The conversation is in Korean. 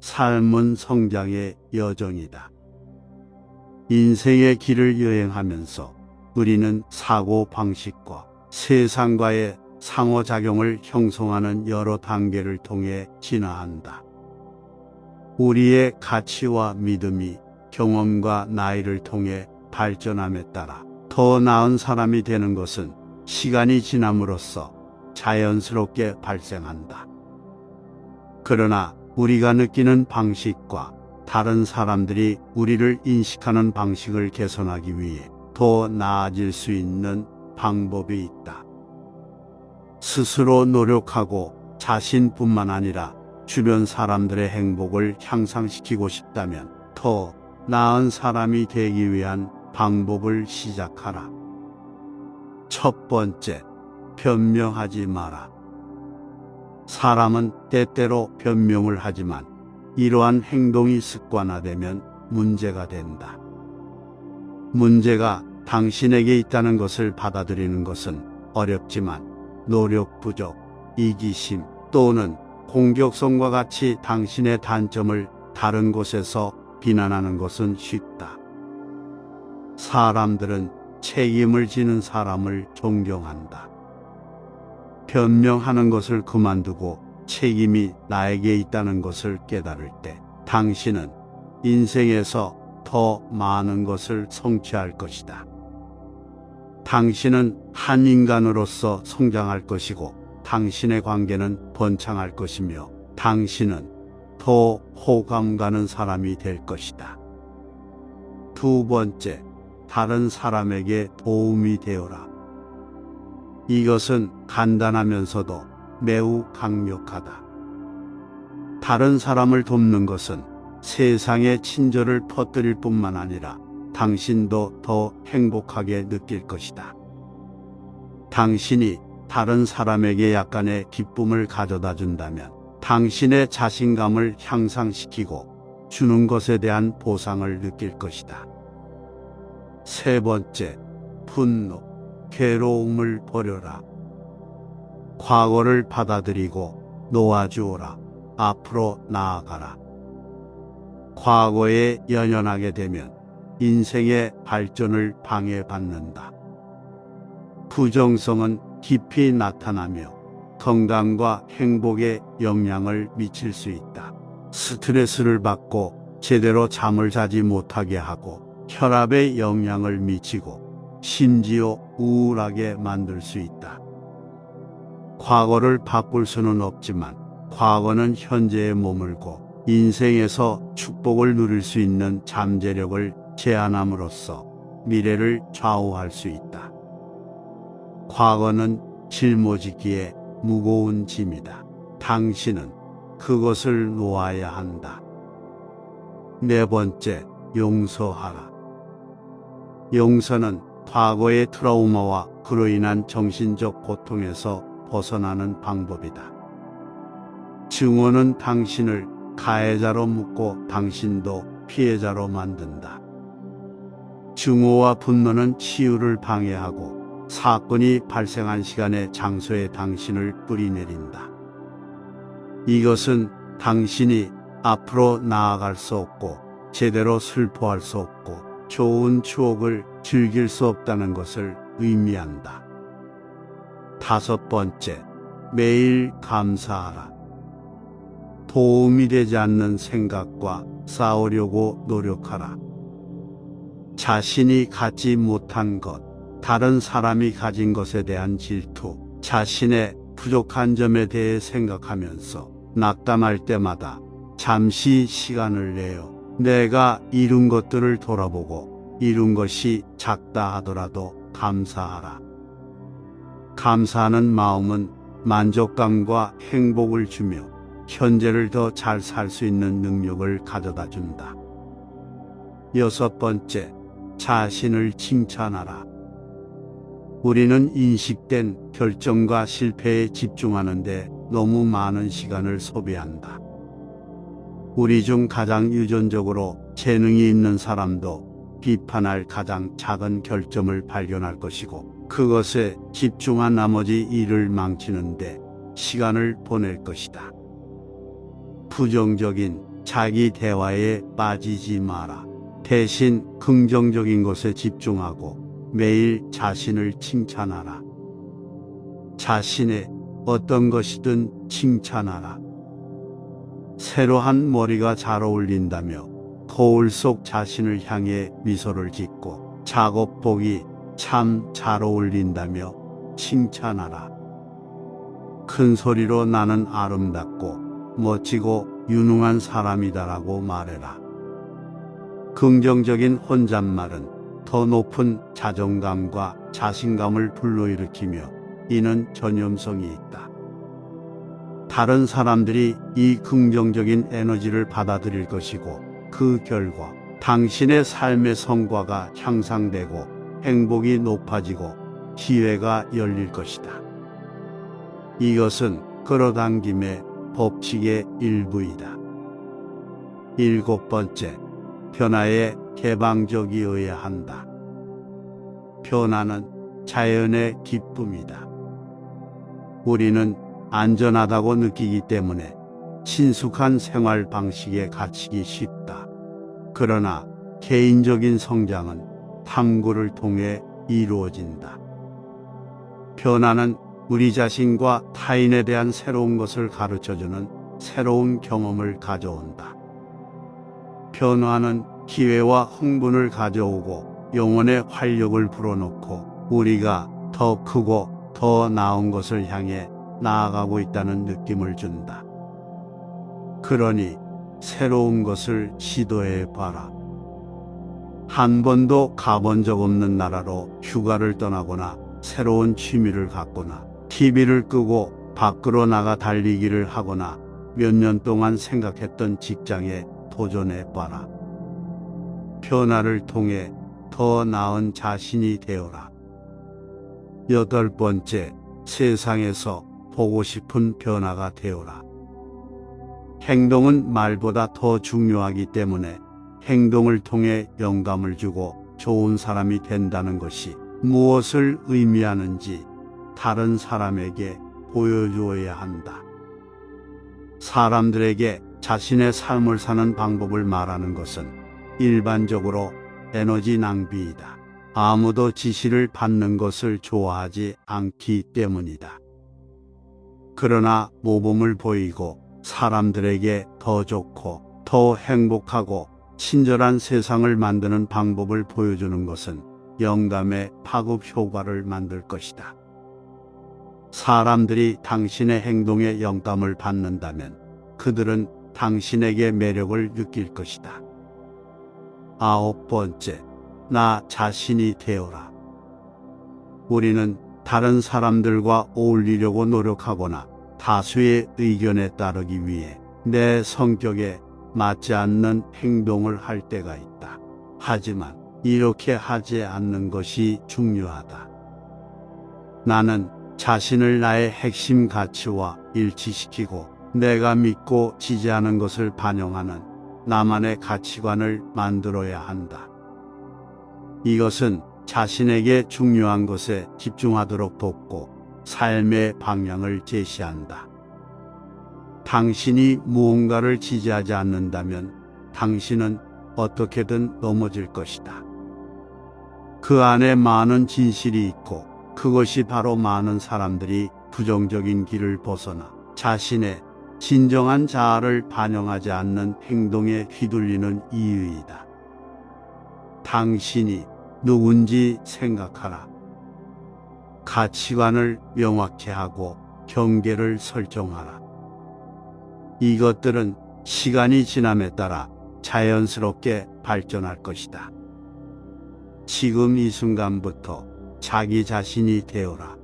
삶은 성장의 여정이다. 인생의 길을 여행하면서 우리는 사고 방식과 세상과의 상호작용을 형성하는 여러 단계를 통해 진화한다. 우리의 가치와 믿음이 경험과 나이를 통해 발전함에 따라 더 나은 사람이 되는 것은 시간이 지남으로써 자연스럽게 발생한다. 그러나 우리가 느끼는 방식과 다른 사람들이 우리를 인식하는 방식을 개선하기 위해 더 나아질 수 있는 방법이 있다. 스스로 노력하고 자신뿐만 아니라 주변 사람들의 행복을 향상시키고 싶다면 더 나은 사람이 되기 위한 방법을 시작하라. 첫 번째, 변명하지 마라. 사람은 때때로 변명을 하지만 이러한 행동이 습관화되면 문제가 된다. 문제가 당신에게 있다는 것을 받아들이는 것은 어렵지만 노력 부족, 이기심 또는 공격성과 같이 당신의 단점을 다른 곳에서 비난하는 것은 쉽다. 사람들은 책임을 지는 사람을 존경한다. 변명하는 것을 그만두고 책임이 나에게 있다는 것을 깨달을 때 당신은 인생에서 더 많은 것을 성취할 것이다. 당신은 한 인간으로서 성장할 것이고 당신의 관계는 번창할 것이며 당신은 더 호감 가는 사람이 될 것이다. 두 번째, 다른 사람에게 도움이 되어라. 이것은 간단하면서도 매우 강력하다. 다른 사람을 돕는 것은 세상에 친절을 퍼뜨릴 뿐만 아니라 당신도 더 행복하게 느낄 것이다. 당신이 다른 사람에게 약간의 기쁨을 가져다 준다면 당신의 자신감을 향상시키고 주는 것에 대한 보상을 느낄 것이다. 세 번째, 분노, 괴로움을 버려라. 과거를 받아들이고 놓아주어라. 앞으로 나아가라. 과거에 연연하게 되면 인생의 발전을 방해받는다. 부정성은 깊이 나타나며 건강과 행복에 영향을 미칠 수 있다. 스트레스를 받고 제대로 잠을 자지 못하게 하고 혈압에 영향을 미치고 심지어 우울하게 만들 수 있다. 과거를 바꿀 수는 없지만 과거는 현재에 머물고 인생에서 축복을 누릴 수 있는 잠재력을 제한함으로써 미래를 좌우할 수 있다. 과거는 짊어지기에 무거운 짐이다. 당신은 그것을 놓아야 한다. 네 번째, 용서하라. 용서는 과거의 트라우마와 그로 인한 정신적 고통에서 벗어나는 방법이다. 증오는 당신을 가해자로 묶고 당신도 피해자로 만든다. 증오와 분노는 치유를 방해하고 사건이 발생한 시간의 장소에 당신을 뿌리내린다. 이것은 당신이 앞으로 나아갈 수 없고 제대로 슬퍼할 수 없고 좋은 추억을 즐길 수 없다는 것을 의미한다. 다섯 번째, 매일 감사하라. 도움이 되지 않는 생각과 싸우려고 노력하라. 자신이 갖지 못한 것, 다른 사람이 가진 것에 대한 질투, 자신의 부족한 점에 대해 생각하면서 낙담할 때마다 잠시 시간을 내어 내가 이룬 것들을 돌아보고 이룬 것이 작다 하더라도 감사하라. 감사하는 마음은 만족감과 행복을 주며 현재를 더 잘 살 수 있는 능력을 가져다 준다. 여섯 번째, 자신을 칭찬하라. 우리는 인식된 결정과 실패에 집중하는데 너무 많은 시간을 소비한다. 우리 중 가장 유전적으로 재능이 있는 사람도 비판할 가장 작은 결점을 발견할 것이고 그것에 집중한 나머지 일을 망치는데 시간을 보낼 것이다. 부정적인 자기 대화에 빠지지 마라. 대신 긍정적인 것에 집중하고 매일 자신을 칭찬하라. 자신의 어떤 것이든 칭찬하라. 새로 한 머리가 잘 어울린다며 거울 속 자신을 향해 미소를 짓고 작업복이 참 잘 어울린다며 칭찬하라. 큰 소리로 나는 아름답고 멋지고 유능한 사람이다라고 말해라. 긍정적인 혼잣말은 더 높은 자존감과 자신감을 불러일으키며 이는 전염성이 있다. 다른 사람들이 이 긍정적인 에너지를 받아들일 것이고 그 결과 당신의 삶의 성과가 향상되고 행복이 높아지고 기회가 열릴 것이다. 이것은 끌어당김의 법칙의 일부이다. 일곱 번째, 변화에 개방적이어야 한다. 변화는 자연의 기쁨이다. 우리는 안전하다고 느끼기 때문에 친숙한 생활 방식에 갇히기 쉽다. 그러나 개인적인 성장은 탐구를 통해 이루어진다. 변화는 우리 자신과 타인에 대한 새로운 것을 가르쳐주는 새로운 경험을 가져온다. 변화는 기회와 흥분을 가져오고 영혼의 활력을 불어넣고 우리가 더 크고 더 나은 것을 향해 나아가고 있다는 느낌을 준다. 그러니 새로운 것을 시도해 봐라. 한 번도 가본 적 없는 나라로 휴가를 떠나거나 새로운 취미를 갖거나 TV를 끄고 밖으로 나가 달리기를 하거나 몇 년 동안 생각했던 직장에 도전해 봐라. 변화를 통해 더 나은 자신이 되어라. 여덟 번째, 세상에서 보고 싶은 변화가 되어라. 행동은 말보다 더 중요하기 때문에 행동을 통해 영감을 주고 좋은 사람이 된다는 것이 무엇을 의미하는지 다른 사람에게 보여주어야 한다. 사람들에게 자신의 삶을 사는 방법을 말하는 것은 일반적으로 에너지 낭비이다. 아무도 지시를 받는 것을 좋아하지 않기 때문이다. 그러나 모범을 보이고 사람들에게 더 좋고 더 행복하고 친절한 세상을 만드는 방법을 보여주는 것은 영감의 파급 효과를 만들 것이다. 사람들이 당신의 행동에 영감을 받는다면 그들은 당신에게 매력을 느낄 것이다. 아홉 번째, 나 자신이 되어라. 우리는 다른 사람들과 어울리려고 노력하거나 다수의 의견에 따르기 위해 내 성격에 맞지 않는 행동을 할 때가 있다. 하지만 이렇게 하지 않는 것이 중요하다. 나는 자신을 나의 핵심 가치와 일치시키고 내가 믿고 지지하는 것을 반영하는 나만의 가치관을 만들어야 한다. 이것은 자신에게 중요한 것에 집중하도록 돕고 삶의 방향을 제시한다. 당신이 무언가를 지지하지 않는다면 당신은 어떻게든 넘어질 것이다. 그 안에 많은 진실이 있고 그것이 바로 많은 사람들이 부정적인 길을 벗어나 자신의 진정한 자아를 반영하지 않는 행동에 휘둘리는 이유이다. 당신이 누군지 생각하라. 가치관을 명확히 하고 경계를 설정하라. 이것들은 시간이 지남에 따라 자연스럽게 발전할 것이다. 지금 이 순간부터 자기 자신이 되어라.